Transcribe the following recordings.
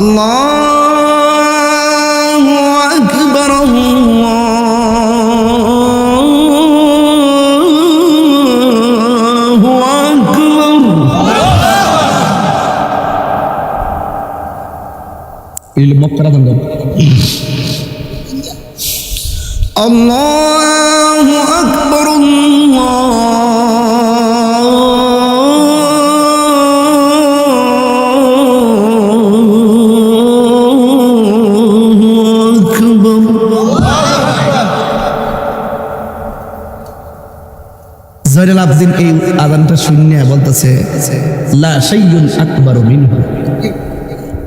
الله أكبر الله أكبر. వీళ్ళు మొక్కడదండి الله أكبر الله মুয়াজিন এই আদানটা শূন্য বলতেছে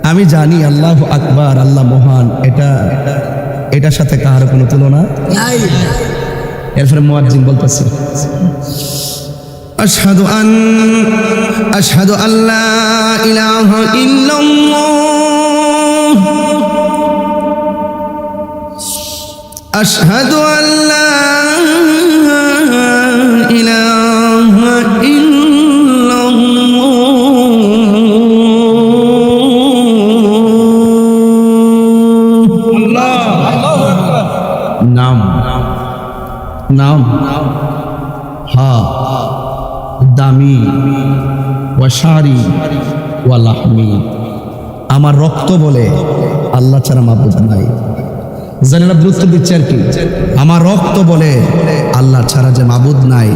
আমি জানি আল্লাহ আকবার, আল্লাহ মহান, এটা, এটার সাথে কাহার কোনো তুলনা এরপরে মুয়াজ্জিন বলতেছে, আশহাদু আন নাম হা, দামি ওয়াশারি ওয়া লাহমি। আমার রক্ত বলে আল্লাহ ছাড়া মাবুদ নাই। জানেরা গুরুত্ব আর কি? আমার রক্ত বলে আল্লাহ ছাড়া যে মাবুদ নাই।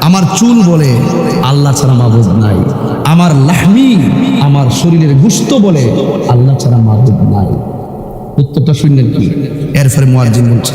আমার চুল বলে আল্লাহ ছাড়া মাবুদ নাই। আমার লাহমি, আমার শরীরের গুস্ত বলে আল্লাহ ছাড়া মাবুদ নাই। উত্তরটা শুনলেন কি? এরপরে মুয়াজ্জিন বলছে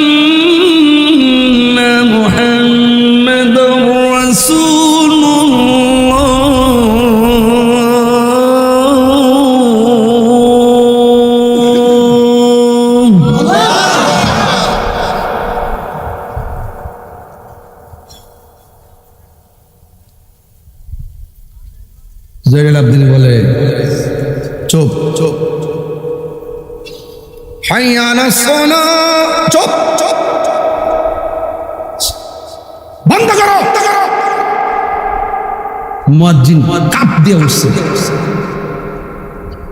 জৈরুল আবদিন বলে চোপ চোপ। চোপ চোপ। বন্ধ করো।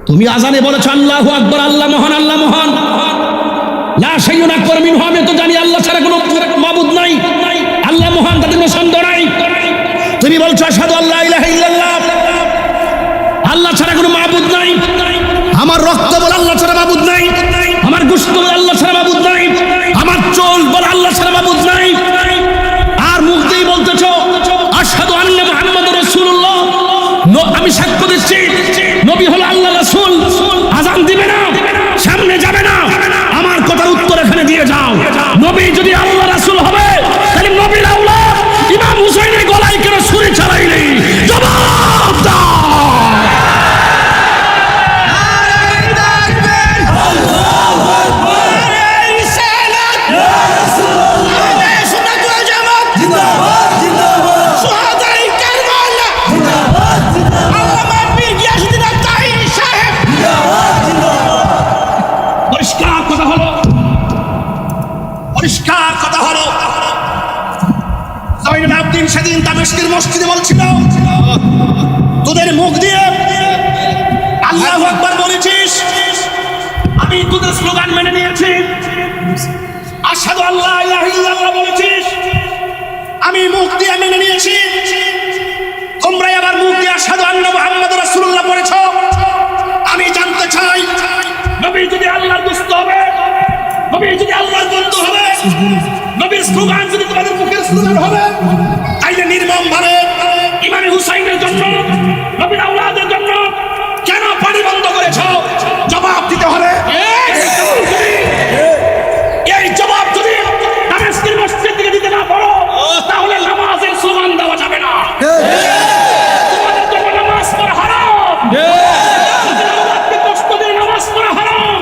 তুমি আজানে বলেছ আল্লাহ আকবর আল্লাহ মহান আল্লাহ মহান। না আমি তো জানি আল্লাহ ছাড়া মাবুদ নাই। আল্লাহ মহান তাদের নাই। তুমি বলছো আল্লাহ ইলাহ আমার রক্ত বলে আল্লাহ ছাড়া মাবুদ নাই। আমার গুস্ত বলে আল্লাহ ছাড়া মাবুদ নাই। আমার চোল বলে আল্লাহ ছাড়া মাবুদ নাই। আর মুখ দিয়ে বলতেছ আসাদু আন্না মোহাম্মদ রসুল্লাহ আমি সাক্ষ্য দিচ্ছি, নবী হলো আল্লাহ পরিষ্কার কথা হলো। আবদিন সেদিন দামেস্কের মসজিদে বলছিল, তোদের মুখ দিয়ে আল্লাহ আকবার বলেছিস, আমি তোদের স্লোগান মেনে নিয়েছি। আশহাদু আল্লাহ ইল্লাল্লাহ বলেছিস, আমি মুখ দিয়ে মেনে নিয়েছি। তোমরা আবার মুখ দিয়ে আশহাদু আন্না মুহাম্মাদুর রাসূলুল্লাহ পড়েছ। আমি জানতে চাই, নবী যদি আল্লাহর দুষ্ট হবে, নবী যদি নবীর স্লোগান যদি তোমাদের মুখের স্লোগান হবে, তাইলে নির্মম ভাবে ইমামে হুসাইনের জন্য, নবীর আওলাদের জন্য কেন পানি বন্ধ করেছ? জবাব দিতে হবে। এই জবাব যদি দামেস্কের মসজিদ থেকে দিতে না পারো, তাহলে নামাজের স্লোগান দেওয়া যাবে না। তোমাদের জন্য নামাজ পড়া হারাম। কষ্ট দিয়ে নামাজ পড়া হারাম।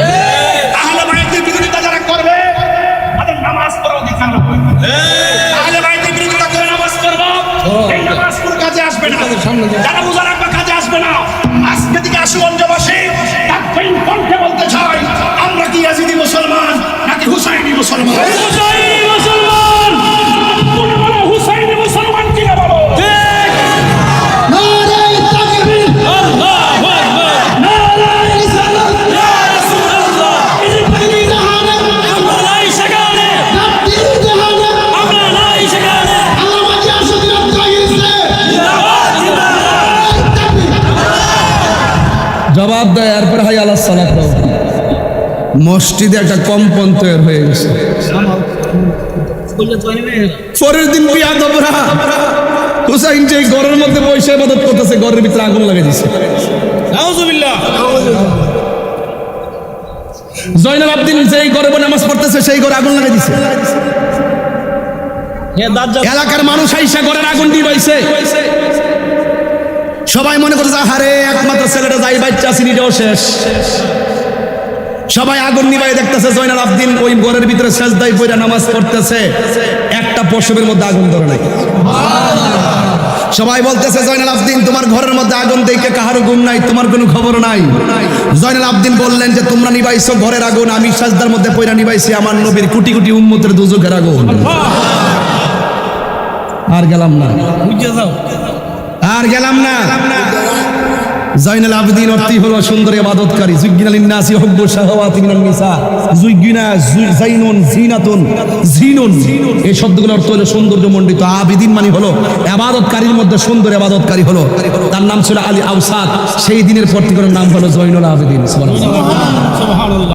জবাব দেয় এরপর হাই আল্লাহ সালাত মসজিদে একটা কম্পন তৈরি হয়ে গেছে। পরের দিন বিয়া দবরা হুসাইন যে ঘরের মধ্যে বসে ইবাদত করতেছে ঘরের ভিতরে আগুন লাগিয়ে দিছে। জয়নাল আবদিন যেই ঘরে নামাজ পড়তেছে সেই ঘরে আগুন লাগিয়ে দিছে। এলাকার মানুষ আইসা ঘরের আগুন দিবাইছে সবাই মনে করছে হারে একমাত্র ছেলেটা যাই, বাচ্চা সিনিটাও শেষ। সবাই আগুন নিবাই দেখতেছে, জয়নাল আবদিন ওই ঘরের ভিতরে শেষ দায় পইরা নামাজ পড়তেছে। একটা পশমের মধ্যে আগুন ধরে নাই। সবাই বলতেছে, জয়নাল আবদিন, তোমার ঘরের মধ্যে আগুন দেখে কাহারও গুম নাই, তোমার কোনো খবর নাই। জয়নাল আবদিন বললেন যে, তোমরা নিবাইছো ঘরের আগুন, আমি সাজদার মধ্যে পয়রা নিবাইছি, আমার নবীর কোটি কোটি উম্মতের দুজকের আগুন। আর গেলাম না। আর গেলাম না। জয়নাল আবদিন অর্থই হলো সুন্দর ইবাদতকারী জুগিনাল ইন্নাসি হুব্বু শাহাওয়াতি মিনান নিসা। জুগিনা জুই- জাইনুন, জিনাতুন, জিনুন। এই শব্দগুলোর অর্থ হলো সৌন্দর্য মণ্ডিত। আবিদিন মানে হলো ইবাদতকারীর মধ্যে সুন্দর ইবাদতকারী হলো। তার নাম ছিল আলী আউসাদ সেই দিনের পর থেকে নাম হলো জয়নুল আবেদিন। সুবহানাল্লাহ।